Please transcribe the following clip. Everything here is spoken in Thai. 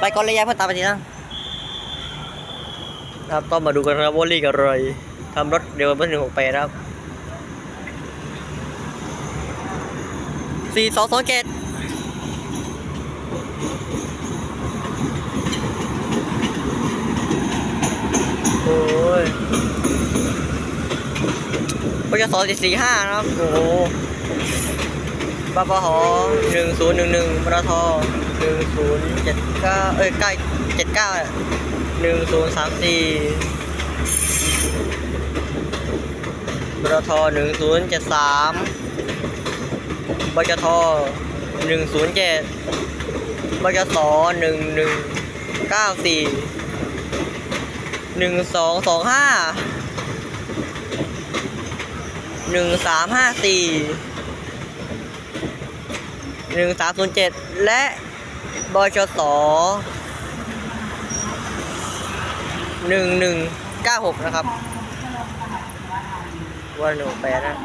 ไปก่อนเลยยายเพื่อตามไปทีนะครับต้องมาดูกันนะว่าลีกอะไรทำรถเร็วเบอร์หนึ่งหกแปดครับสี่สองสองเจ็ดโอ้ยปจสองเจ็ดสี่ห้านะครับ โอ้ โหปหหนึ่งศูนย์หนึ่งหนึ่งปตทหนึ่งศูนย์เจ็ดเก้าเอ้ยใกล้เจ็ดเก้าหนึ่งศูนย์สามสี่ปตทหนึ่งศูนย์เจ็ดสามบจทหนึ่งศูนย์เจ็ดบจสหนึ่งหนึ่งเก้าสี่หนึ่งสองสองห้าหนึ่งสามห้าสี่ หนึ่งสามศูนย์เจ็ดและบชสหนึ่งหนึ่งเก้าหกนะครับวันหนึ่งแปดนะ